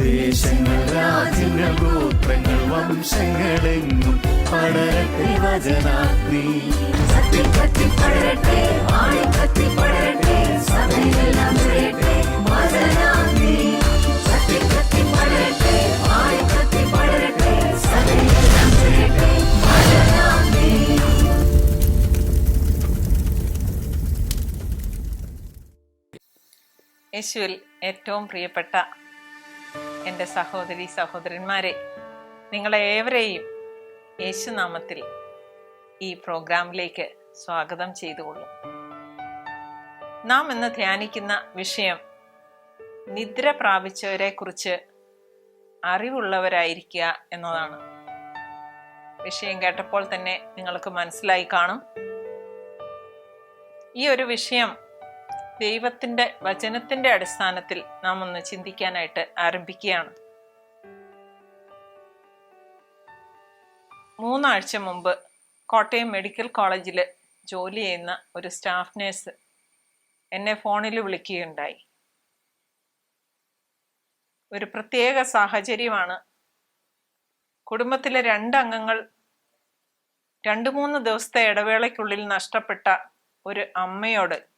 ദേശങ്ങൾ രാജ്യങ്ങൾ ഗോത്രങ്ങൾ വംശങ്ങളെങ്ങും പടരട്ടെ വചനാഗ്നി. കത്തി കത്തി പടരട്ടെ ആളി കത്തി പടരട്ടെ സഭയിലെല്ലാം നിറയട്ടെ വചനാഗ്നി. കത്തി കത്തി പടരട്ടെ ആളി കത്തി പടരട്ടെ സഭയിലെല്ലാം നിറയട്ടെ വചനാഗ്നി. യേശുവിൽ ഏറ്റവും പ്രിയപ്പെട്ട എന്റെ സഹോദരി സഹോദരന്മാരെ നിങ്ങളെ ഏവരെയും യേശുനാമത്തിൽ ഈ പ്രോഗ്രാമിലേക്ക് സ്വാഗതം ചെയ്തുകൊള്ളും. നാം ഇന്ന് ധ്യാനിക്കുന്ന വിഷയം നിദ്ര പ്രാപിച്ചവരെ കുറിച്ച് അറിവുള്ളവരായിരിക്കുക എന്നതാണ്. വിഷയം കേട്ടപ്പോൾ തന്നെ നിങ്ങൾക്ക് മനസ്സിലായി കാണും. ഈ ഒരു വിഷയം ദൈവത്തിന്റെ വചനത്തിന്റെ അടിസ്ഥാനത്തിൽ നാം ഒന്ന് ചിന്തിക്കാനായിട്ട് ആരംഭിക്കുകയാണ്. മൂന്നാഴ്ച മുമ്പ് കോട്ടയം മെഡിക്കൽ കോളേജിൽ ജോലി ചെയ്യുന്ന ഒരു സ്റ്റാഫ് നേഴ്സ് എന്നെ ഫോണിൽ വിളിക്കുകയുണ്ടായി. ഒരു പ്രത്യേക സാഹചര്യമാണ്. കുടുംബത്തിലെ രണ്ട് അംഗങ്ങൾ രണ്ട് മൂന്ന് ദിവസത്തെ ഇടവേളയ്ക്കുള്ളിൽ നഷ്ടപ്പെട്ട ഒരു അമ്മയോട്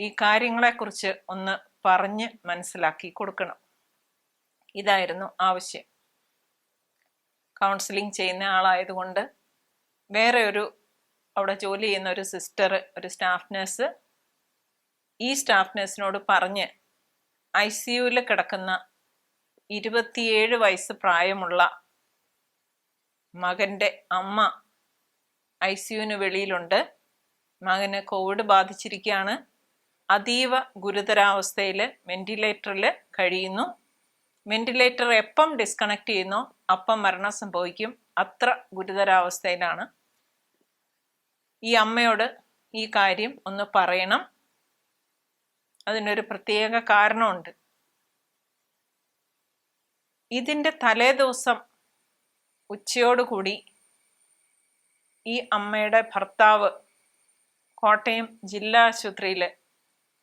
ഈ കാര്യങ്ങളെക്കുറിച്ച് ഒന്ന് പറഞ്ഞ് മനസ്സിലാക്കി കൊടുക്കണം. ഇതായിരുന്നു ആവശ്യം. കൗൺസിലിംഗ് ചെയ്യുന്ന ആളായതുകൊണ്ട് വേറെ ഒരു അവിടെ ജോലി ചെയ്യുന്ന ഒരു സിസ്റ്റർ ഒരു സ്റ്റാഫ് നഴ്സ് ഈ സ്റ്റാഫ് നഴ്സിനോട് പറഞ്ഞ് ഐ സി യുവിൽ കിടക്കുന്ന ഇരുപത്തിയേഴ് വയസ്സ് പ്രായമുള്ള മകന്റെ അമ്മ ഐ സി യുവിന് വെളിയിലുണ്ട്. മകന് കോവിഡ് ബാധിച്ചിരിക്കുകയാണ്. അതീവ ഗുരുതരാവസ്ഥയിൽ വെന്റിലേറ്ററിൽ കഴിയുന്നു. വെന്റിലേറ്റർ എപ്പം ഡിസ്കണക്ട് ചെയ്യുന്നോ അപ്പം മരണം സംഭവിക്കും. അത്ര ഗുരുതരാവസ്ഥയിലാണ്. ഈ അമ്മയോട് ഈ കാര്യം ഒന്ന് പറയണം. അതിനൊരു പ്രത്യേക കാരണമുണ്ട്. ഇതിന്റെ തലേ ദിവസം ഉച്ചയോടുകൂടി ഈ അമ്മയുടെ ഭർത്താവ് കോട്ടയം ജില്ലാ ആശുപത്രിയിൽ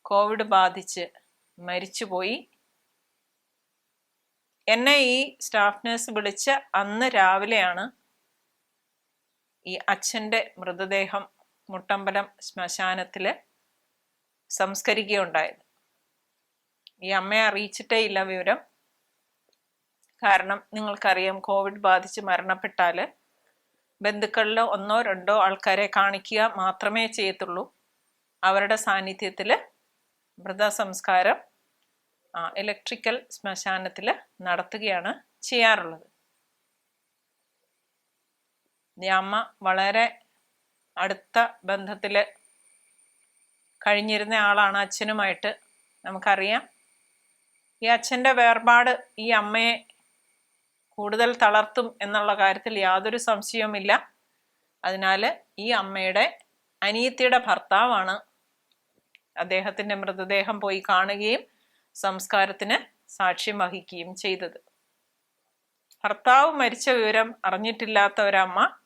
കോവിഡ് ബാധിച്ച് മരിച്ചുപോയി. എന്നെ ഈ സ്റ്റാഫ് നഴ്സ് വിളിച്ച അന്ന് രാവിലെയാണ് ഈ അച്ഛന്റെ മൃതദേഹം മുട്ടമ്പലം ശ്മശാനത്തിൽ സംസ്കരിക്കുകയുണ്ടായത്. ഈ അമ്മയെ അറിയിച്ചിട്ടേ ഇല്ല വിവരം. കാരണം നിങ്ങൾക്കറിയാം കോവിഡ് ബാധിച്ച് മരണപ്പെട്ടാൽ ബന്ധുക്കളിൽ ഒന്നോ രണ്ടോ ആൾക്കാരെ കാണിക്കുക മാത്രമേ ചെയ്യത്തുള്ളൂ. അവരുടെ സാന്നിധ്യത്തിൽ മൃതസംസ്കാരം ഇലക്ട്രിക്കൽ ശ്മശാനത്തിൽ നടത്തുകയാണ് ചെയ്യാറുള്ളത്. അമ്മ വളരെ അടുത്ത ബന്ധത്തിൽ കഴിഞ്ഞിരുന്ന ആളാണ് അച്ഛനുമായിട്ട് നമുക്കറിയാം. ഈ അച്ഛന്റെ വേർപാട് ഈ അമ്മയെ കൂടുതൽ തളർത്തും എന്നുള്ള കാര്യത്തിൽ യാതൊരു സംശയവുമില്ല. അതിനാൽ ഈ അമ്മയുടെ അനിയത്തിയുടെ ഭർത്താവാണ് അദ്ദേഹത്തിന്റെ മൃതദേഹം പോയി കാണുകയും സംസ്കാരത്തിന് സാക്ഷ്യം വഹിക്കുകയും ചെയ്തത്. ഭർത്താവ് മരിച്ച വിവരം അറിഞ്ഞിട്ടില്ലാത്ത ഒരമ്മ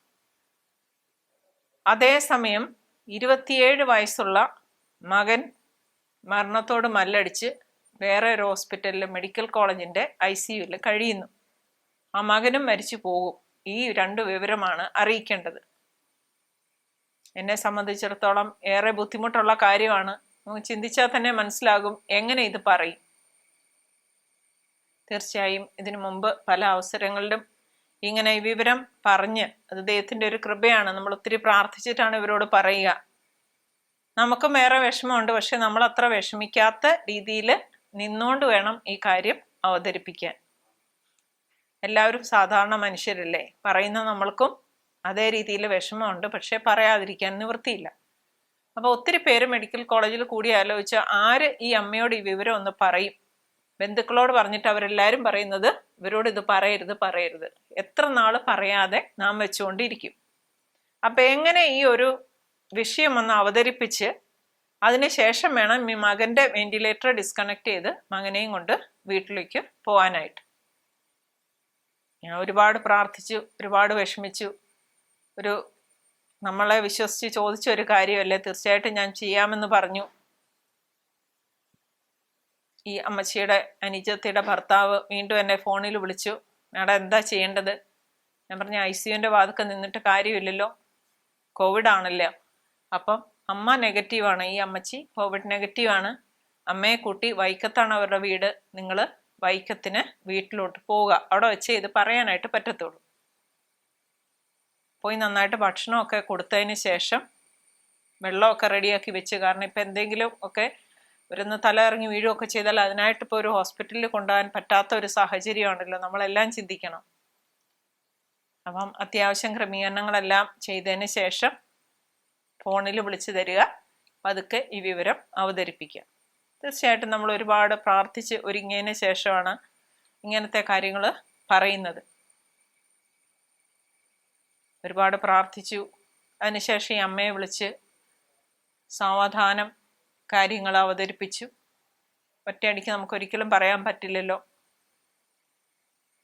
അതേസമയം ഇരുപത്തിയേഴ് വയസ്സുള്ള മകൻ മരണത്തോട് മല്ലടിച്ച് വേറെ ഒരു ഹോസ്പിറ്റലിൽ മെഡിക്കൽ കോളേജിന്റെ ഐ സി യുവിൽ കഴിയുന്നു. ആ മകനും മരിച്ചു പോകും. ഈ രണ്ട് വിവരമാണ് അറിയിക്കേണ്ടത്. എന്നെ സംബന്ധിച്ചിടത്തോളം ഏറെ ബുദ്ധിമുട്ടുള്ള കാര്യമാണ് ചിന്തിച്ചാൽ തന്നെ മനസ്സിലാകും എങ്ങനെ ഇത് പറയും. തീർച്ചയായും ഇതിനു മുമ്പ് പല അവസരങ്ങളിലും ഇങ്ങനെ വിവരം പറഞ്ഞ് അത് ദൈവത്തിന്റെ ഒരു കൃപയാണ്. നമ്മൾ ഒത്തിരി പ്രാർത്ഥിച്ചിട്ടാണ് ഇവരോട് പറയുക. നമുക്കും വേറെ വിഷമമുണ്ട്. പക്ഷെ നമ്മൾ അത്ര വിഷമിക്കാത്ത രീതിയിൽ നിന്നുകൊണ്ട് വേണം ഈ കാര്യം അവതരിപ്പിക്കാൻ. എല്ലാവരും സാധാരണ മനുഷ്യരല്ലേ? പറയുന്ന നമ്മൾക്കും അതേ രീതിയിൽ വിഷമമുണ്ട്. പക്ഷെ പറയാതിരിക്കാൻ നിവൃത്തിയില്ല. അപ്പോൾ ഒത്തിരി പേര് മെഡിക്കൽ കോളേജിൽ കൂടി ആലോചിച്ച് ആര് ഈ അമ്മയോട് ഈ വിവരം ഒന്ന് പറയും? ബന്ധുക്കളോട് പറഞ്ഞിട്ട് അവരെല്ലാവരും പറയുന്നത് ഇവരോട് ഇത് പറയരുത് പറയരുത്. എത്ര നാൾ പറയാതെ നാം വെച്ചുകൊണ്ടിരിക്കും. അപ്പം എങ്ങനെ ഈ ഒരു വിഷയം ഒന്ന് അവതരിപ്പിച്ച് അതിനുശേഷം വേണം ഈ മകന്റെ വെന്റിലേറ്റർ ഡിസ്കണക്ട് ചെയ്ത് മകനെയും കൊണ്ട് വീട്ടിലേക്ക് പോകാനായിട്ട് ഞാൻ ഒരുപാട് പ്രാർത്ഥിച്ചു ഒരുപാട് വിഷമിച്ചു. ഒരു നമ്മളെ വിശ്വസിച്ച് ചോദിച്ച ഒരു കാര്യമല്ലേ? തീർച്ചയായിട്ടും ഞാൻ ചെയ്യാമെന്ന് പറഞ്ഞു. ഈ അമ്മച്ചിയുടെ അനുജത്തിയുടെ ഭർത്താവ് വീണ്ടും എന്നെ ഫോണിൽ വിളിച്ചു. മാഡം എന്താ ചെയ്യേണ്ടത്? ഞാൻ പറഞ്ഞു ഐ സിയുന്റെ വാതിക്കെ നിന്നിട്ട് കാര്യമില്ലല്ലോ. കോവിഡ് ആണല്ലോ. അപ്പം അമ്മ നെഗറ്റീവാണ്. ഈ അമ്മച്ചി കോവിഡ് നെഗറ്റീവാണ്. അമ്മയെ കൂട്ടി വൈക്കത്താണ് അവരുടെ വീട്. നിങ്ങൾ വൈക്കത്തിന് വീട്ടിലോട്ട് പോവുക. അവിടെ വെച്ച് ഇത് പറയാനായിട്ട് പറ്റത്തുള്ളൂ. പോയി നന്നായിട്ട് ഭക്ഷണമൊക്കെ കൊടുത്തതിന് ശേഷം വെള്ളമൊക്കെ റെഡിയാക്കി വെച്ച്. കാരണം ഇപ്പം എന്തെങ്കിലും ഒക്കെ ഒരുന്ന് തല ഇറങ്ങി വീഴുകയൊക്കെ ചെയ്താൽ അതിനായിട്ട് ഇപ്പോൾ ഒരു ഹോസ്പിറ്റലിൽ കൊണ്ടുപോകാൻ പറ്റാത്ത ഒരു സാഹചര്യമാണല്ലോ. നമ്മളെല്ലാം ചിന്തിക്കണം. അപ്പം അത്യാവശ്യം ക്രമീകരണങ്ങളെല്ലാം ചെയ്തതിന് ശേഷം ഫോണിൽ വിളിച്ചു തരിക. പതുക്കെ ഈ വിവരം അവതരിപ്പിക്കുക. തീർച്ചയായിട്ടും നമ്മൾ ഒരുപാട് പ്രാർത്ഥിച്ച് ഒരുങ്ങിയതിന് ശേഷമാണ് ഇങ്ങനത്തെ കാര്യങ്ങൾ പറയുന്നത്. ഒരുപാട് പ്രാർത്ഥിച്ചു. അതിനുശേഷം ഈ അമ്മയെ വിളിച്ച് സാവധാനം കാര്യങ്ങൾ അവതരിപ്പിച്ചു. ഒറ്റയടിക്ക് നമുക്കൊരിക്കലും പറയാൻ പറ്റില്ലല്ലോ.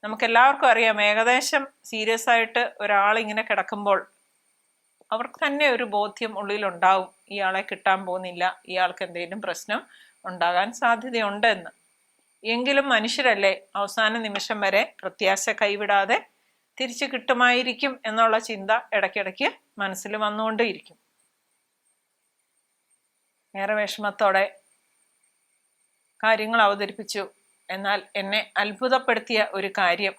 നമുക്കെല്ലാവർക്കും അറിയാം ഏകദേശം സീരിയസ് ആയിട്ട് ഒരാൾ ഇങ്ങനെ കിടക്കുമ്പോൾ അവർക്ക് തന്നെ ഒരു ബോധ്യം ഉള്ളിലുണ്ടാവും ഇയാളെ കിട്ടാൻ പോകുന്നില്ല ഇയാൾക്ക് എന്തെങ്കിലും പ്രശ്നം ഉണ്ടാകാൻ സാധ്യതയുണ്ടെന്ന്. എങ്കിലും മനുഷ്യരല്ലേ അവസാന നിമിഷം വരെ പ്രത്യാശ കൈവിടാതെ തിരിച്ചു കിട്ടുമായിരിക്കും എന്നുള്ള ചിന്ത ഇടയ്ക്കിടയ്ക്ക് മനസ്സിൽ വന്നുകൊണ്ടേയിരിക്കും. ഏറെ വിഷമത്തോടെ കാര്യങ്ങൾ അവതരിപ്പിച്ചു. എന്നാൽ എന്നെ അത്ഭുതപ്പെടുത്തിയ ഒരു കാര്യം.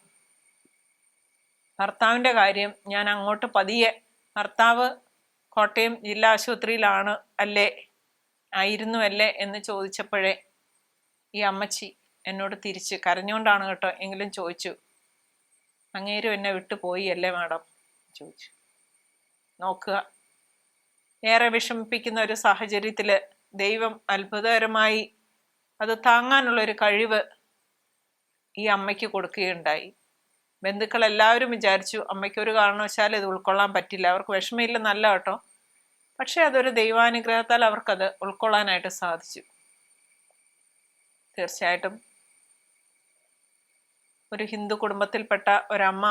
ഭർത്താവിന്റെ കാര്യം ഞാൻ അങ്ങോട്ട് പതിയെ ഭർത്താവ് കോട്ടയം ജില്ലാ ആശുപത്രിയിലാണ് അല്ലേ? ആയിരുന്നു അല്ലേ എന്ന് ചോദിച്ചപ്പോഴേ ഈ അമ്മച്ചി എന്നോട് തിരിച്ച് കരഞ്ഞുകൊണ്ടാണ് കേട്ടോ എങ്കിലും ചോദിച്ചു. അങ്ങേരും എന്നെ വിട്ടു പോയി അല്ലേ മാഡം? ചോദിച്ചു. നോക്കുക. ഏറെ വിഷമിപ്പിക്കുന്ന ഒരു സാഹചര്യത്തിൽ ദൈവം അത്ഭുതകരമായി അത് താങ്ങാനുള്ള ഒരു കഴിവ് ഈ അമ്മയ്ക്ക് കൊടുക്കുകയുണ്ടായി. ബന്ധുക്കൾ എല്ലാവരും വിചാരിച്ചു അമ്മയ്ക്ക് ഒരു കാരണവശാലും ഇത് ഉൾക്കൊള്ളാൻ പറ്റില്ല. അവർക്ക് വിഷമമില്ല നല്ല കേട്ടോ. പക്ഷെ അതൊരു ദൈവാനുഗ്രഹത്താൽ അവർക്കത് ഉൾക്കൊള്ളാനായിട്ട് സാധിച്ചു. തീർച്ചയായിട്ടും ഒരു ഹിന്ദു കുടുംബത്തിൽപ്പെട്ട ഒരമ്മ.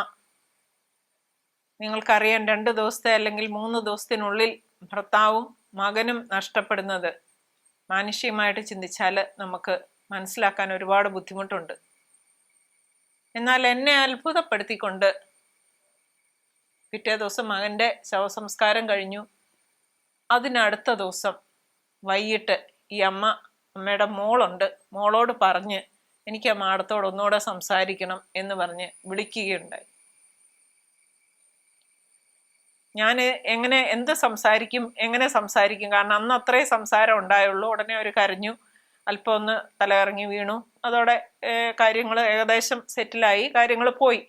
നിങ്ങൾക്കറിയാം രണ്ട് ദിവസത്തെ അല്ലെങ്കിൽ മൂന്ന് ദിവസത്തിനുള്ളിൽ ഭർത്താവും മകനും നഷ്ടപ്പെടുന്നത്. മാനുഷികമായിട്ട് ചിന്തിച്ചാൽ നമുക്ക് മനസ്സിലാക്കാൻ ഒരുപാട് ബുദ്ധിമുട്ടുണ്ട്. എന്നാൽ എന്നെ അത്ഭുതപ്പെടുത്തിക്കൊണ്ട് പിറ്റേ ദിവസം മകന്റെ ശവസംസ്കാരം കഴിഞ്ഞു. അതിനടുത്ത ദിവസം വൈകിട്ട് ഈ അമ്മ അമ്മയുടെ മോളുണ്ട്. മോളോട് പറഞ്ഞ് എനിക്ക് ആ മാടത്തോട് ഒന്നുകൂടെ സംസാരിക്കണം എന്ന് പറഞ്ഞ് വിളിക്കുകയുണ്ടായി. ഞാൻ എങ്ങനെ എന്ത് സംസാരിക്കും എങ്ങനെ സംസാരിക്കും? കാരണം അന്ന് അത്രേ സംസാരം ഉണ്ടായുള്ളൂ. ഉടനെ അവർ കരഞ്ഞു. അല്പം ഒന്ന് തലയിറങ്ങി വീണു. അതോടെ കാര്യങ്ങൾ ഏകദേശം സെറ്റിലായി. കാര്യങ്ങൾ പോയി.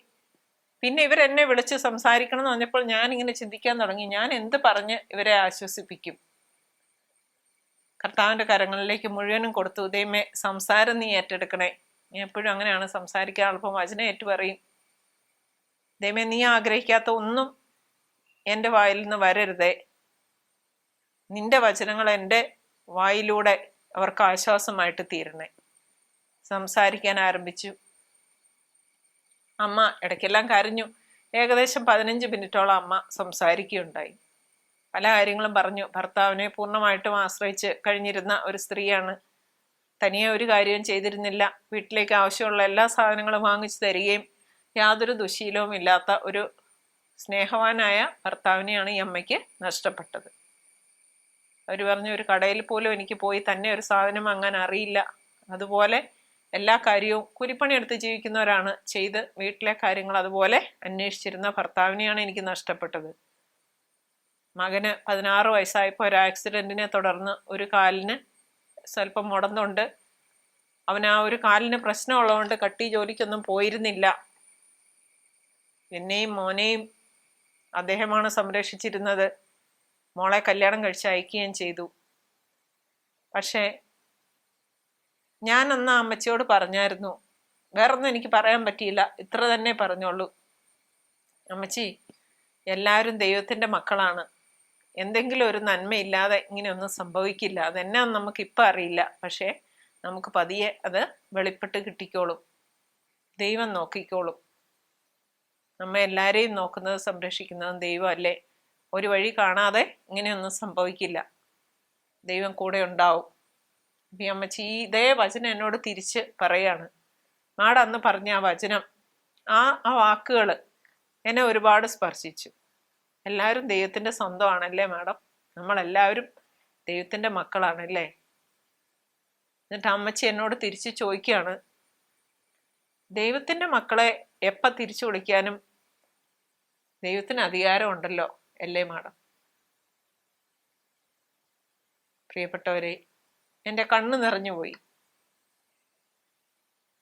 പിന്നെ ഇവരെന്നെ വിളിച്ച് സംസാരിക്കണം എന്ന് പറഞ്ഞപ്പോൾ ഞാൻ ഇങ്ങനെ ചിന്തിക്കാൻ തുടങ്ങി. ഞാൻ എന്ത് പറഞ്ഞ് ഇവരെ ആശ്വസിപ്പിക്കും? കർത്താവിന്റെ കരങ്ങളിലേക്ക് മുഴുവനും കൊടുത്തു. ദൈവമേ സംസാരം നീ ഏറ്റെടുക്കണേ. എപ്പോഴും അങ്ങനെയാണ് സംസാരിക്കാൻ അല്പം വചനയേറ്റു പറയും ദൈവമേ നീ ആഗ്രഹിക്കാത്ത ഒന്നും എന്റെ വായിൽ നിന്ന് വരരുതേ. നിന്റെ വചനങ്ങൾ എന്റെ വായിലൂടെ അവർക്ക് ആശ്വാസമായിട്ട് തീരണേ. സംസാരിക്കാൻ ആരംഭിച്ചു. അമ്മ ഇടയ്ക്കെല്ലാം കരഞ്ഞു. ഏകദേശം പതിനഞ്ച് മിനിറ്റോളം അമ്മ സംസാരിക്കുകയുണ്ടായി. പല കാര്യങ്ങളും പറഞ്ഞു. ഭർത്താവിനെ പൂർണമായിട്ടും ആശ്രയിച്ച് കഴിഞ്ഞിരുന്ന ഒരു സ്ത്രീയാണ് തനിയെ ഒരു കാര്യവും ചെയ്തിരുന്നില്ല. വീട്ടിലേക്ക് ആവശ്യമുള്ള എല്ലാ സാധനങ്ങളും വാങ്ങിച്ചു തരികയും യാതൊരു ദുശീലവും ഇല്ലാത്ത ഒരു സ്നേഹവാനായ ഭർത്താവിനെയാണ് ഈ അമ്മയ്ക്ക് നഷ്ടപ്പെട്ടത്. അവർ പറഞ്ഞു ഒരു കടയിൽ പോലും എനിക്ക് പോയി തന്നെ ഒരു സാധനം വാങ്ങാൻ അറിയില്ല. അതുപോലെ എല്ലാ കാര്യവും കുരിപ്പണി എടുത്ത് ജീവിക്കുന്നവരാണ്. ചെയ്ത് വീട്ടിലെ കാര്യങ്ങൾ അതുപോലെ അന്വേഷിച്ചിരുന്ന ഭർത്താവിനെയാണ് എനിക്ക് നഷ്ടപ്പെട്ടത്. മകന് പതിനാറ് വയസ്സായപ്പോൾ ഒരു ആക്സിഡന്റിനെ തുടർന്ന് ഒരു കാലിന് സ്വല്പം മുടന്നുണ്ട്. അവൻ ആ ഒരു കാലിന് പ്രശ്നമുള്ളതുകൊണ്ട് കട്ടി ജോലിക്കൊന്നും പോയിരുന്നില്ല. എന്നെയും മോനെയും അദ്ദേഹമാണ് സംരക്ഷിച്ചിരുന്നത്. മോളെ കല്യാണം കഴിച്ച് അയക്കുകയും ചെയ്തു. പക്ഷേ ഞാൻ അന്ന് അമ്മച്ചിയോട് പറഞ്ഞായിരുന്നു വേറൊന്നും എനിക്ക് പറയാൻ പറ്റിയില്ല. ഇത്ര തന്നെ പറഞ്ഞോളൂ. അമ്മച്ചി എല്ലാവരും ദൈവത്തിന്റെ മക്കളാണ്. എന്തെങ്കിലും ഒരു നന്മയില്ലാതെ ഇങ്ങനെയൊന്നും സംഭവിക്കില്ല. അതെന്നെ നമുക്ക് ഇപ്പം അറിയില്ല. പക്ഷേ നമുക്ക് പതിയെ അത് വെളിപ്പെട്ട് കിട്ടിക്കോളും. ദൈവം നോക്കിക്കോളും. നമ്മെ എല്ലാവരെയും നോക്കുന്നത് സംരക്ഷിക്കുന്നതും ദൈവമല്ലേ? ഒരു വഴി കാണാതെ ഇങ്ങനെയൊന്നും സംഭവിക്കില്ല. ദൈവം കൂടെ ഉണ്ടാവും. അപ്പം അമ്മച്ചി ഇതേ വചനം എന്നോട് തിരിച്ച് പറയാണ്. മാടന്ന് പറഞ്ഞ ആ വചനം ആ ആ വാക്കുകൾ എന്നെ ഒരുപാട് സ്പർശിച്ചു. എല്ലാവരും ദൈവത്തിന്റെ സ്വന്തമാണല്ലേ മാഡം? നമ്മളെല്ലാവരും ദൈവത്തിന്റെ മക്കളാണല്ലേ? എന്നിട്ട് അമ്മച്ചി എന്നോട് തിരിച്ച് ചോദിക്കുകയാണ് ദൈവത്തിന്റെ മക്കളെ എപ്പോൾ തിരിച്ചു വിളിക്കാനും ദൈവത്തിന് അധികാരമുണ്ടല്ലോ അല്ലേ മാഡം? പ്രിയപ്പെട്ടവരെ എന്റെ കണ്ണ് നിറഞ്ഞുപോയി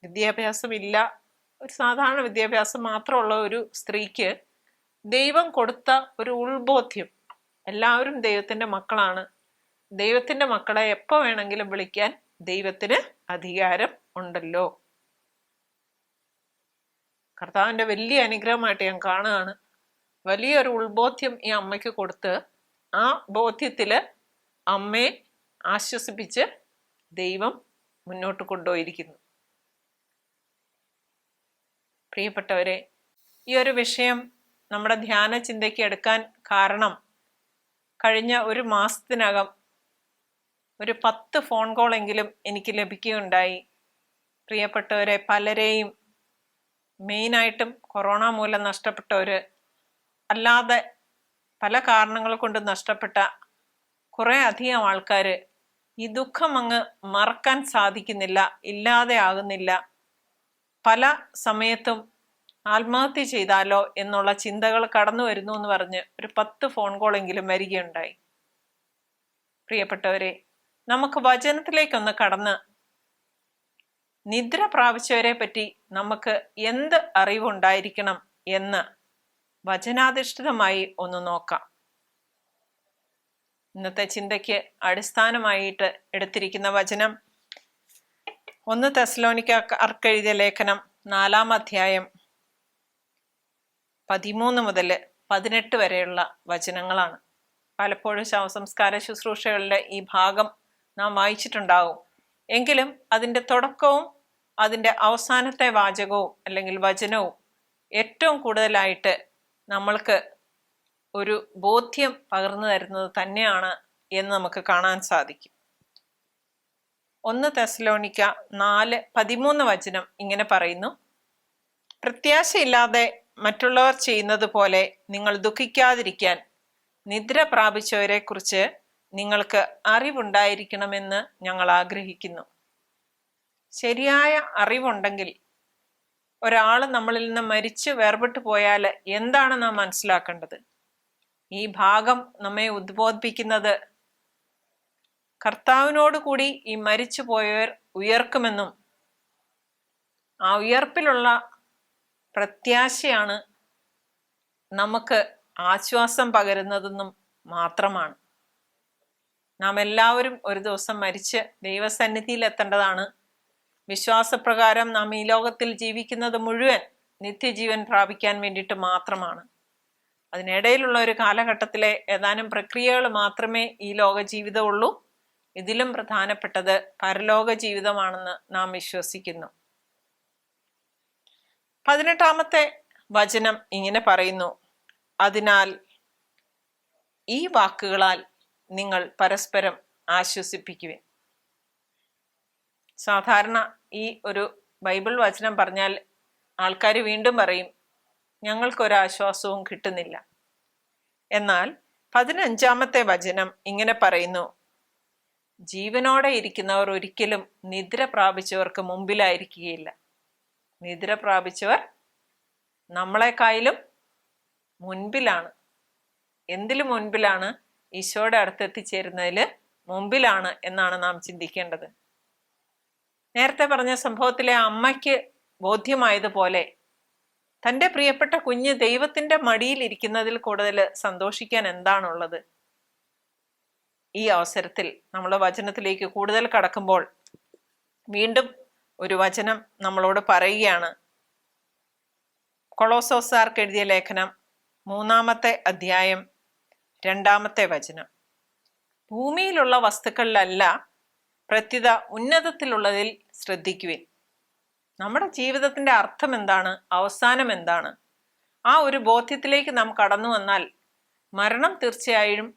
വിദ്യാഭ്യാസമില്ല. ഒരു സാധാരണ വിദ്യാഭ്യാസം മാത്രമുള്ള ഒരു സ്ത്രീക്ക് ദൈവം കൊടുത്ത ഒരു ഉൾബോധ്യം. എല്ലാവരും ദൈവത്തിന്റെ മക്കളാണ്. ദൈവത്തിന്റെ മക്കളെ എപ്പോൾ വേണമെങ്കിലും വിളിക്കാൻ ദൈവത്തിന് അധികാരം ഉണ്ടല്ലോ. കർത്താവിന്റെ വലിയ അനുഗ്രഹമായിട്ട് ഞാൻ കാണുകയാണ്. വലിയൊരു ഉൾബോധ്യം ഈ അമ്മയ്ക്ക് കൊടുത്ത് ആ ബോധ്യത്തിൽ അമ്മയെ ആശ്വസിപ്പിച്ച് ദൈവം മുന്നോട്ട് കൊണ്ടുപോയിരിക്കുന്നു. പ്രിയപ്പെട്ടവരെ ഈ ഒരു വിഷയം നമ്മുടെ ധ്യാന ചിന്തയ്ക്ക് എടുക്കാൻ കാരണം കഴിഞ്ഞ ഒരു മാസത്തിനകം ഒരു പത്ത് ഫോൺ കോളെങ്കിലും എനിക്ക് ലഭിക്കുകയുണ്ടായി. പ്രിയപ്പെട്ടവരെ പലരെയും മെയിനായിട്ടും കൊറോണ മൂലം നഷ്ടപ്പെട്ടവർ അല്ലാതെ പല കാരണങ്ങൾ കൊണ്ട് നഷ്ടപ്പെട്ട കുറേ അധികം ആൾക്കാർ ഈ ദുഃഖം അങ്ങ് മറക്കാൻ സാധിക്കുന്നില്ല ഇല്ലാതെ ആകുന്നില്ല പല സമയത്തും ആത്മഹത്യ ചെയ്താലോ എന്നുള്ള ചിന്തകൾ കടന്നു വരുന്നു എന്ന് പറഞ്ഞ് ഒരു പത്ത് ഫോൺ കോളെങ്കിലും വരികയുണ്ടായി. പ്രിയപ്പെട്ടവരെ നമുക്ക് വചനത്തിലേക്കൊന്ന് കടന്ന് നിദ്ര പ്രാപിച്ചവരെ പറ്റി നമുക്ക് എന്ത് അറിവുണ്ടായിരിക്കണം എന്ന് വചനാധിഷ്ഠിതമായി ഒന്ന് നോക്കാം. ഇന്നത്തെ ചിന്തയ്ക്ക് അടിസ്ഥാനമായിട്ട് എടുത്തിരിക്കുന്ന വചനം ഒന്ന് തെസ്ലോനിക്കാർക്കെഴുതിയ ലേഖനം നാലാം അധ്യായം പതിമൂന്ന് മുതൽ പതിനെട്ട് വരെയുള്ള വചനങ്ങളാണ്. പലപ്പോഴും ശവസംസ്കാര ശുശ്രൂഷകളുടെ ഈ ഭാഗം നാം വായിച്ചിട്ടുണ്ടാകും എങ്കിലും അതിന്റെ തുടക്കവും അതിന്റെ അവസാനത്തെ വാചകവും അല്ലെങ്കിൽ വചനവും ഏറ്റവും കൂടുതലായിട്ട് നമ്മൾക്ക് ഒരു ബോധ്യം പകർന്നു തരുന്നത് തന്നെയാണ് എന്ന് നമുക്ക് കാണാൻ സാധിക്കും. ഒന്ന് തെസലോണിക്ക നാല് പതിമൂന്ന് വചനം ഇങ്ങനെ പറയുന്നു. പ്രത്യാശയില്ലാതെ മറ്റുള്ളവർ ചെയ്യുന്നത് പോലെ നിങ്ങൾ ദുഃഖിക്കാതിരിക്കാൻ നിദ്ര പ്രാപിച്ചവരെ കുറിച്ച് നിങ്ങൾക്ക് അറിവുണ്ടായിരിക്കണമെന്ന് ഞങ്ങൾ ആഗ്രഹിക്കുന്നു. ശരിയായ അറിവുണ്ടെങ്കിൽ ഒരാൾ നമ്മളിൽ നിന്ന് മരിച്ച് വേർപെട്ടു പോയാൽ എന്താണ് നാം മനസ്സിലാക്കേണ്ടത്? ഈ ഭാഗം നമ്മെ ഉദ്ബോധിപ്പിക്കുന്നത് കർത്താവിനോട് കൂടി ഈ മരിച്ചു പോയവർ ഉയർക്കുമെന്നും ആ ഉയർപ്പിലുള്ള പ്രത്യാശയാണ് നമുക്ക് ആശ്വാസം പകരുന്നതെന്നും മാത്രമാണ്. നാം എല്ലാവരും ഒരു ദിവസം മരിച്ച് ദൈവസന്നിധിയിൽ എത്തേണ്ടതാണ് വിശ്വാസപ്രകാരം നാം ഈ ലോകത്തിൽ ജീവിക്കുന്നത് മുഴുവൻ നിത്യജീവൻ പ്രാപിക്കാൻ വേണ്ടിയിട്ട് മാത്രമാണ്. അതിനിടയിലുള്ള ഒരു കാലഘട്ടത്തിലെ ഏതാനും പ്രക്രിയകൾ മാത്രമേ ഈ ലോക ജീവിതമുള്ളൂ ഇതിലും പ്രധാനപ്പെട്ടത് പരലോക ജീവിതമാണെന്ന് നാം വിശ്വസിക്കുന്നു. പതിനെട്ടാമത്തെ വചനം ഇങ്ങനെ പറയുന്നു. അതിനാൽ ഈ വാക്കുകളാൽ നിങ്ങൾ പരസ്പരം ആശ്വസിപ്പിക്കുവിൻ. സാധാരണ ഈ ഒരു ബൈബിൾ വചനം പറഞ്ഞാൽ ആൾക്കാർ വീണ്ടും പറയും ഞങ്ങൾക്കൊരാശ്വാസവും കിട്ടുന്നില്ല. എന്നാൽ പതിനഞ്ചാമത്തെ വചനം ഇങ്ങനെ പറയുന്നു. ജീവനോടെ ഇരിക്കുന്നവർ ഒരിക്കലും നിദ്ര പ്രാപിച്ചവർക്ക് മുമ്പിലായിരിക്കുകയില്ല. നിദ്ര പ്രാപിച്ചവർ നമ്മളെക്കായാലും മുൻപിലാണ്. എന്തിലും മുൻപിലാണ് ഈശോയുടെ അടുത്ത് എത്തിച്ചേരുന്നതിൽ മുമ്പിലാണ് എന്നാണ് നാം ചിന്തിക്കേണ്ടത്. നേരത്തെ പറഞ്ഞ സംഭവത്തിലെ അമ്മയ്ക്ക് ബോധ്യമായതുപോലെ തന്റെ പ്രിയപ്പെട്ട കുഞ്ഞ് ദൈവത്തിന്റെ മടിയിൽ ഇരിക്കുന്നതിൽ കൂടുതൽ സന്തോഷിക്കാൻ എന്താണുള്ളത്? ഈ അവസരത്തിൽ നമ്മൾ വചനത്തിലേക്ക് കൂടുതൽ കടക്കുമ്പോൾ വീണ്ടും ഒരു വചനം നമ്മളോട് പറയുകയാണ്. കൊളോസോസാർക്ക് എഴുതിയ ലേഖനം മൂന്നാമത്തെ അധ്യായം രണ്ടാമത്തെ വചനം. ഭൂമിയിലുള്ള വസ്തുക്കളിലല്ല പ്രത്യുത ഉന്നതത്തിലുള്ളതിൽ ശ്രദ്ധിക്കുവിൻ. നമ്മുടെ ജീവിതത്തിന്റെ അർത്ഥം എന്താണ്? അവസാനം എന്താണ്? ആ ഒരു ബോധ്യത്തിലേക്ക് നാം കടന്നു വന്നാൽ മരണം തീർച്ചയായും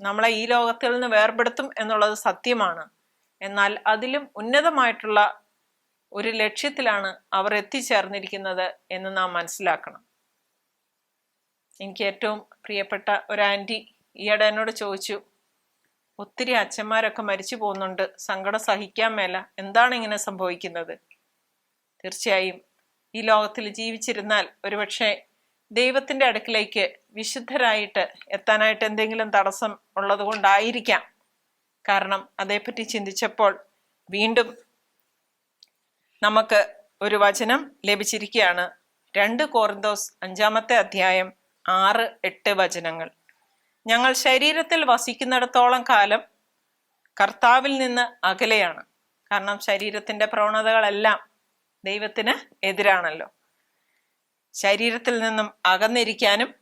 നമ്മളെ ഈ ലോകത്തിൽ നിന്ന് വേർപെടുത്തും എന്നുള്ളത് സത്യമാണ്. എന്നാൽ അതിലും ഉന്നതമായിട്ടുള്ള ഒരു ലക്ഷ്യത്തിലാണ് അവർ എത്തിച്ചേർന്നിരിക്കുന്നത് എന്ന് നാം മനസ്സിലാക്കണം. എനിക്ക് ഏറ്റവും പ്രിയപ്പെട്ട ഒരു ആന്റി ഈയിടെ എന്നോട് ചോദിച്ചു ഒത്തിരി അച്ഛന്മാരൊക്കെ മരിച്ചു പോകുന്നുണ്ട് സങ്കടം സഹിക്കാൻ മേല എന്താണ് ഇങ്ങനെ സംഭവിക്കുന്നത്? തീർച്ചയായും ഈ ലോകത്തിൽ ജീവിച്ചിരുന്നാൽ ഒരുപക്ഷെ ദൈവത്തിന്റെ അടുക്കിലേക്ക് വിശുദ്ധരായിട്ട് എത്താനായിട്ട് എന്തെങ്കിലും തടസ്സം ഉള്ളത് കൊണ്ടായിരിക്കാം കാരണം അതേപ്പറ്റി ചിന്തിച്ചപ്പോൾ വീണ്ടും നമുക്ക് ഒരു വചനം ലഭിച്ചിരിക്കുകയാണ്. രണ്ട് കോറിന്തോസ് അഞ്ചാമത്തെ അധ്യായം ആറ് എട്ട് വചനങ്ങൾ. ഞങ്ങൾ ശരീരത്തിൽ വസിക്കുന്നിടത്തോളം കാലം കർത്താവിൽ നിന്ന് അകലെയാണ്. കാരണം ശരീരത്തിന്റെ പ്രവണതകളെല്ലാം ദൈവത്തിന് എതിരാണല്ലോ. ശരീരത്തിൽ നിന്നും അകന്നിരിക്കാനും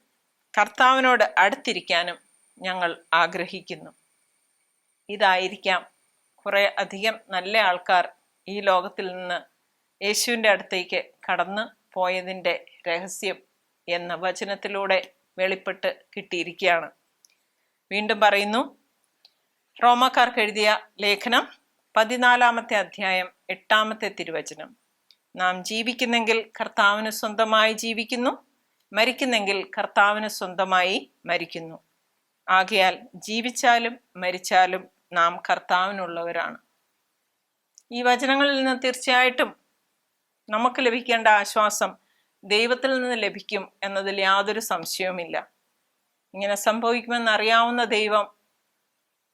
കർത്താവിനോട് അടുത്തിരിക്കാനും ഞങ്ങൾ ആഗ്രഹിക്കുന്നു. ഇതായിരിക്കാം. കുറേ അധികം നല്ല ആൾക്കാർ ഈ ലോകത്തിൽ നിന്ന് യേശുവിന്റെ അടുത്തേക്ക് കടന്നു പോയതിന്റെ രഹസ്യം എന്ന വചനത്തിലൂടെ വെളിപ്പെട്ട് കിട്ടിയിരിക്കുകയാണ്. വീണ്ടും പറയുന്നു റോമാക്കാർക്ക് എഴുതിയ ലേഖനം പതിനാലാമത്തെ അധ്യായം എട്ടാമത്തെ തിരുവചനം. നാം ജീവിക്കുന്നെങ്കിൽ കർത്താവിന് സ്വന്തമായി ജീവിക്കുന്നു മരിക്കുന്നെങ്കിൽ കർത്താവിന് സ്വന്തമായി മരിക്കുന്നു. ആകയാൽ ജീവിച്ചാലും മരിച്ചാലും നാം കർത്താവിനുള്ളവരാണ്. ഈ വചനങ്ങളിൽ നിന്ന് തീർച്ചയായിട്ടും നമുക്ക് ലഭിക്കേണ്ട ആശ്വാസം ദൈവത്തിൽ നിന്ന് ലഭിക്കും എന്നതിൽ യാതൊരു സംശയവുമില്ല. ഇങ്ങനെ സംഭവിക്കുമെന്ന് അറിയാവുന്ന ദൈവം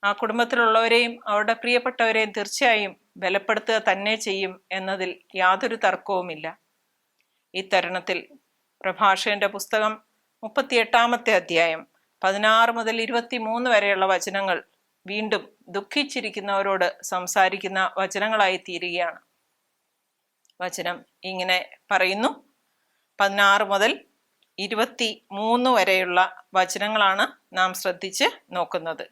ആ കുടുംബത്തിലുള്ളവരെയും അവരുടെ പ്രിയപ്പെട്ടവരെയും തീർച്ചയായും ബലപ്പെടുത്തുക തന്നെ ചെയ്യും എന്നതിൽ യാതൊരു തർക്കവുമില്ല. ഈ തരുണത്തിൽ പ്രഭാഷകന്റെ പുസ്തകം മുപ്പത്തിയെട്ടാമത്തെ അധ്യായം പതിനാറ് മുതൽ ഇരുപത്തി മൂന്ന് വരെയുള്ള വചനങ്ങൾ വീണ്ടും ദുഃഖിച്ചിരിക്കുന്നവരോട് സംസാരിക്കുന്ന വചനങ്ങളായി തീരുകയാണ്. വചനം ഇങ്ങനെ പറയുന്നു. പതിനാറ് മുതൽ ഇരുപത്തി മൂന്ന് വരെയുള്ള വചനങ്ങളാണ് നാം ശ്രദ്ധിച്ച് നോക്കുന്നത്.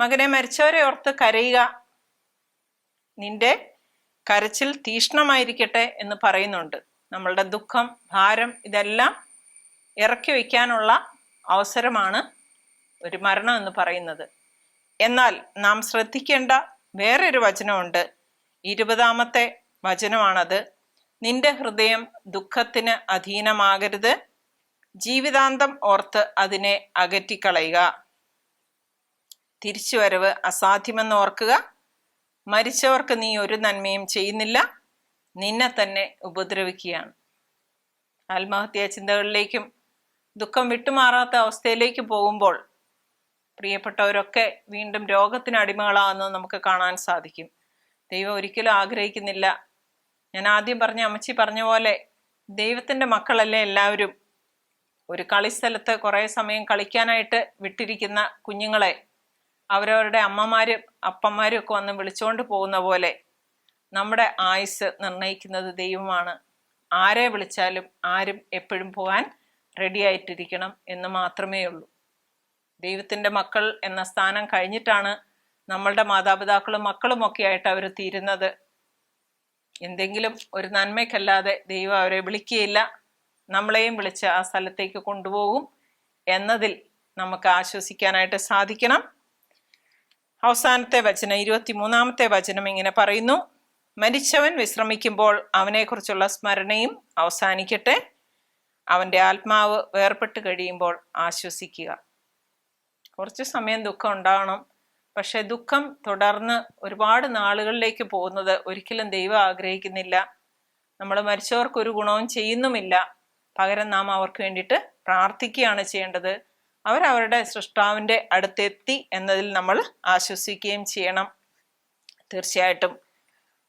മകനെ മരിച്ചവരെ ഓർത്ത് കരയുക. നിന്റെ കരച്ചിൽ തീഷ്ണമായിരിക്കട്ടെ എന്ന് പറയുന്നുണ്ട്. നമ്മളുടെ ദുഃഖം ഭാരം ഇതെല്ലാം ഇറക്കി വയ്ക്കാനുള്ള അവസരമാണ് ഒരു മരണം എന്ന് പറയുന്നത്. എന്നാൽ നാം ശ്രദ്ധിക്കേണ്ട വേറൊരു വചനമുണ്ട്. ഇരുപതാമത്തെ വചനമാണത്. നിന്റെ ഹൃദയം ദുഃഖത്തിന് അധീനമാകരുത്. ജീവിതാന്തം ഓർത്ത് അതിനെ അകറ്റിക്കളയുക. തിരിച്ചുവരവ് അസാധ്യമെന്ന് ഓർക്കുക. മരിച്ചവർക്ക് നീ ഒരു നന്മയും ചെയ്യുന്നില്ല. നിന്നെ തന്നെ ഉപദ്രവിക്കുകയാണ്. ആത്മഹത്യാ ചിന്തകളിലേക്കും ദുഃഖം വിട്ടുമാറാത്ത അവസ്ഥയിലേക്ക് പോകുമ്പോൾ പ്രിയപ്പെട്ടവരൊക്കെ വീണ്ടും രോഗത്തിന് അടിമകളാകുന്നത് നമുക്ക് കാണാൻ സാധിക്കും. ദൈവം ഒരിക്കലും ആഗ്രഹിക്കുന്നില്ല. ഞാൻ ആദ്യം പറഞ്ഞ അമ്മച്ചി പറഞ്ഞ പോലെ ദൈവത്തിന്റെ മക്കളല്ലേ എല്ലാവരും. ഒരു കളിസ്ഥലത്ത് കുറേ സമയം കളിക്കാനായിട്ട് വിട്ടിരിക്കുന്ന കുഞ്ഞുങ്ങളെ അവരവരുടെ അമ്മമാരും അപ്പന്മാരും ഒക്കെ വന്ന് വിളിച്ചുകൊണ്ട് പോകുന്ന പോലെ നമ്മുടെ ആയുസ് നിർണയിക്കുന്നത് ദൈവമാണ്. ആരെ വിളിച്ചാലും ആരും എപ്പോഴും പോകാൻ റെഡി ആയിട്ടിരിക്കണം എന്ന് മാത്രമേ ഉള്ളൂ. ദൈവത്തിന്റെ മക്കൾ എന്ന സ്ഥാനം കഴിഞ്ഞിട്ടാണ് നമ്മളുടെ മാതാപിതാക്കളും മക്കളും ഒക്കെ ആയിട്ട് അവർ തീരുന്നത്. എന്തെങ്കിലും ഒരു നന്മയ്ക്കല്ലാതെ ദൈവം അവരെ വിളിക്കുകയില്ല. നമ്മളെയും വിളിച്ച് ആ സ്ഥലത്തേക്ക് കൊണ്ടുപോകും എന്നതിൽ നമുക്ക് ആശ്വസിക്കാനായിട്ട് സാധിക്കണം. അവസാനത്തെ വചനം ഇരുപത്തി മൂന്നാമത്തെ വചനം ഇങ്ങനെ പറയുന്നു. മരിച്ചവൻ വിശ്രമിക്കുമ്പോൾ അവനെക്കുറിച്ചുള്ള സ്മരണയും അവസാനിക്കട്ടെ. അവന്റെ ആത്മാവ് വേർപെട്ട് കഴിയുമ്പോൾ ആശ്വസിക്കുക. കുറച്ച് സമയം ദുഃഖം ഉണ്ടാകണം പക്ഷെ ദുഃഖം തുടർന്ന് ഒരുപാട് നാളുകളിലേക്ക് പോകുന്നത് ഒരിക്കലും ദൈവം ആഗ്രഹിക്കുന്നില്ല. നമ്മൾ മരിച്ചവർക്ക് ഒരു ഗുണവും ചെയ്യുന്നുമില്ല. പകരം നാം അവർക്ക് വേണ്ടിയിട്ട് പ്രാർത്ഥിക്കുകയാണ് ചെയ്യേണ്ടത്. അവരവരുടെ സൃഷ്ടാവിന്റെ അടുത്തെത്തി എന്നതിൽ നമ്മൾ ആശ്വസിക്കുകയും ചെയ്യണം. തീർച്ചയായിട്ടും.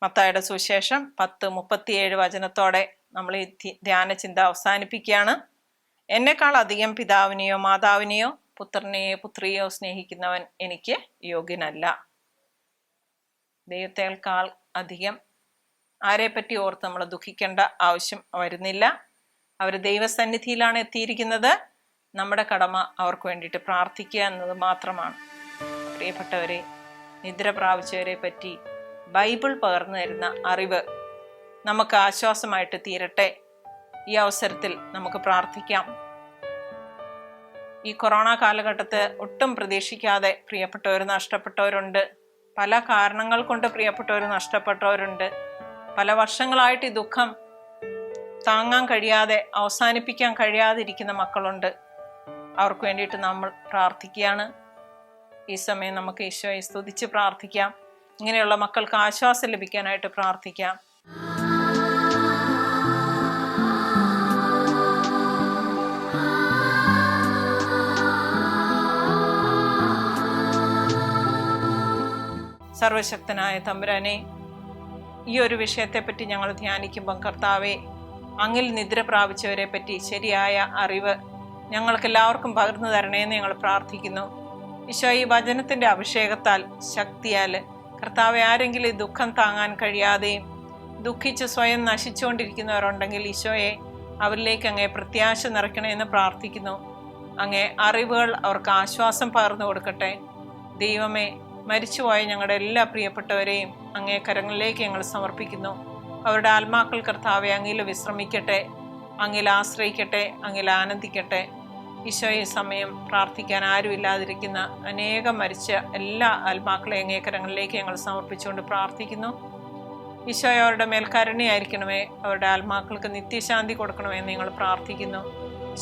മത്തായുടെ സുവിശേഷം പത്ത് മുപ്പത്തിയേഴ് വചനത്തോടെ നമ്മൾ ഈ ധ്യാന ചിന്ത അവസാനിപ്പിക്കുകയാണ്. എന്നെക്കാൾ അധികം പിതാവിനെയോ മാതാവിനെയോ പുത്രനെയോ പുത്രിയോ സ്നേഹിക്കുന്നവൻ എനിക്ക് യോഗ്യനല്ല. ദൈവത്തേക്കാൾ അധികം. ആരെപ്പറ്റി ഓർത്ത് നമ്മൾ ദുഃഖിക്കേണ്ട ആവശ്യം വരുന്നില്ല. അവർ ദൈവസന്നിധിയിലാണ് എത്തിയിരിക്കുന്നത്. നമ്മുടെ കടമ അവർക്ക് വേണ്ടിയിട്ട് പ്രാർത്ഥിക്കുക എന്നത് മാത്രമാണ്. പ്രിയപ്പെട്ടവരെ നിദ്ര പ്രാപിച്ചവരെ പറ്റി ബൈബിൾ പകർന്നു തരുന്ന അറിവ് നമുക്ക് ആശ്വാസമായിട്ട് തീരട്ടെ. ഈ അവസരത്തിൽ നമുക്ക് പ്രാർത്ഥിക്കാം. ഈ കൊറോണ കാലഘട്ടത്ത് ഒട്ടും പ്രതീക്ഷിക്കാതെ പ്രിയപ്പെട്ടവർ നഷ്ടപ്പെട്ടവരുണ്ട്. പല കാരണങ്ങൾ കൊണ്ട് പ്രിയപ്പെട്ടവർ നഷ്ടപ്പെട്ടവരുണ്ട്. പല വർഷങ്ങളായിട്ട് ഈ ദുഃഖം താങ്ങാൻ കഴിയാതെ അവസാനിപ്പിക്കാൻ കഴിയാതിരിക്കുന്ന മക്കളുണ്ട്. അവർക്ക് വേണ്ടിയിട്ട് നമ്മൾ പ്രാർത്ഥിക്കുകയാണ്. ഈ സമയം നമുക്ക് ഈശോയെ സ്തുതിച്ച് പ്രാർത്ഥിക്കാം. ഇങ്ങനെയുള്ള മക്കൾക്ക് ആശ്വാസം ലഭിക്കാനായിട്ട് പ്രാർത്ഥിക്കാം. സർവശക്തനായ തമ്പുരാനെ ഈ ഒരു വിഷയത്തെപ്പറ്റി ഞങ്ങൾ ധ്യാനിക്കുമ്പം കർത്താവെ അങ്ങിൽ നിദ്ര പ്രാപിച്ചവരെ പറ്റി ശരിയായ അറിവ് ഞങ്ങൾക്ക് എല്ലാവർക്കും പകർന്നു തരണേന്ന് ഞങ്ങൾ പ്രാർത്ഥിക്കുന്നു. ഈശോ ഈ വചനത്തിന്റെ അഭിഷേകത്താൽ ശക്തിയാൽ കർത്താവെ ആരെങ്കിലും ഈ ദുഃഖം താങ്ങാൻ കഴിയാതെയും ദുഃഖിച്ച് സ്വയം നശിച്ചുകൊണ്ടിരിക്കുന്നവരുണ്ടെങ്കിൽ ഈശോയെ അവരിലേക്ക് അങ്ങേ പ്രത്യാശ നിറയ്ക്കണമെന്ന് പ്രാർത്ഥിക്കുന്നു. അങ്ങേ അറിവുകൾ അവർക്ക് ആശ്വാസം പകർന്നു കൊടുക്കട്ടെ. ദൈവമേ മരിച്ചുപോയ ഞങ്ങളുടെ എല്ലാ പ്രിയപ്പെട്ടവരെയും അങ്ങേ കരങ്ങളിലേക്ക് ഞങ്ങൾ സമർപ്പിക്കുന്നു. അവരുടെ ആത്മാക്കൾ കർത്താവെ അങ്ങിൽ വിശ്രമിക്കട്ടെ അങ്ങിൽ ആശ്രയിക്കട്ടെ അങ്ങിൽ ആനന്ദിക്കട്ടെ. ഈശോ ഈ സമയം പ്രാർത്ഥിക്കാൻ ആരുമില്ലാതിരിക്കുന്ന അനേകം മരിച്ച എല്ലാ ആത്മാക്കളെ അങ്ങേ കരങ്ങളിലേക്ക് ഞങ്ങൾ സമർപ്പിച്ചുകൊണ്ട് പ്രാർത്ഥിക്കുന്നു. ഈശോ അവരുടെ മേൽ കരുണയായിരിക്കണമേ അവരുടെ ആത്മാക്കൾക്ക് നിത്യശാന്തി കൊടുക്കണമേ എന്ന് ഞങ്ങൾ പ്രാർത്ഥിക്കുന്നു.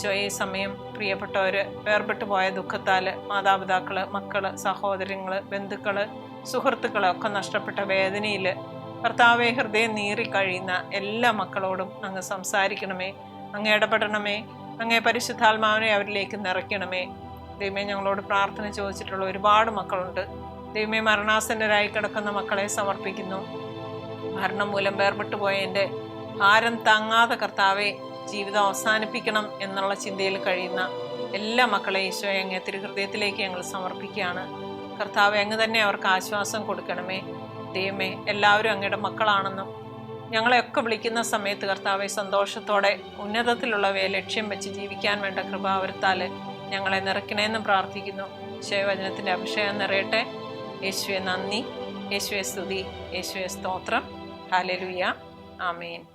ഈ സമയം പ്രിയപ്പെട്ടവർ വേർപെട്ടു പോയ ദുഃഖത്താൽ മാതാപിതാക്കൾ മക്കൾ സഹോദരങ്ങൾ ബന്ധുക്കൾ സുഹൃത്തുക്കളെ ഒക്കെ നഷ്ടപ്പെട്ട വേദനയിൽ കർത്താവെ ഹൃദയം നീറി കഴിയുന്ന എല്ലാ മക്കളോടും അങ്ങ് സംസാരിക്കണമേ. അങ്ങ് ഇടപെടണമേ. അങ്ങേ പരിശുദ്ധാത്മാവിനെ അവരിലേക്ക് നിറയ്ക്കണമേ. ദൈവമേ ഞങ്ങളോട് പ്രാർത്ഥന ചോദിച്ചിട്ടുള്ള ഒരുപാട് മക്കളുണ്ട്. ദൈവമേ മരണാസന്നരായി കിടക്കുന്ന മക്കളെ സമർപ്പിക്കുന്നു. മരണം മൂലം വേർപെട്ടു പോയ എന്റെ ഭാരം താങ്ങാതെ കർത്താവെ ജീവിതം അവസാനിപ്പിക്കണം എന്നുള്ള ചിന്തയിൽ കഴിയുന്ന എല്ലാ മക്കളെയും ഈശോയെ അങ്ങേ തിരുഹൃദയത്തിലേക്ക് ഞങ്ങൾ സമർപ്പിക്കുകയാണ്. കർത്താവ് അങ്ങ് തന്നെ അവർക്ക് ആശ്വാസം കൊടുക്കണമേ. ദൈവമേ എല്ലാവരും അങ്ങയുടെ മക്കളാണെന്നും ഞങ്ങളെയൊക്കെ വിളിക്കുന്ന സമയത്ത് കർത്താവെ സന്തോഷത്തോടെ ഉന്നതത്തിലുള്ളവയെ ലക്ഷ്യം വെച്ച് ജീവിക്കാൻ വേണ്ട കൃപാവരത്താൽ ഞങ്ങളെ നിറയ്ക്കണേന്നും പ്രാർത്ഥിക്കുന്നു. ശിവവചനത്തിന്റെ അഭിഷേകം നിറയട്ടെ. യേശുവെ നന്ദി. യേശുവെ സ്തുതി. യേശുവെ സ്തോത്രം. ഹാലലുയ ആമേൻ.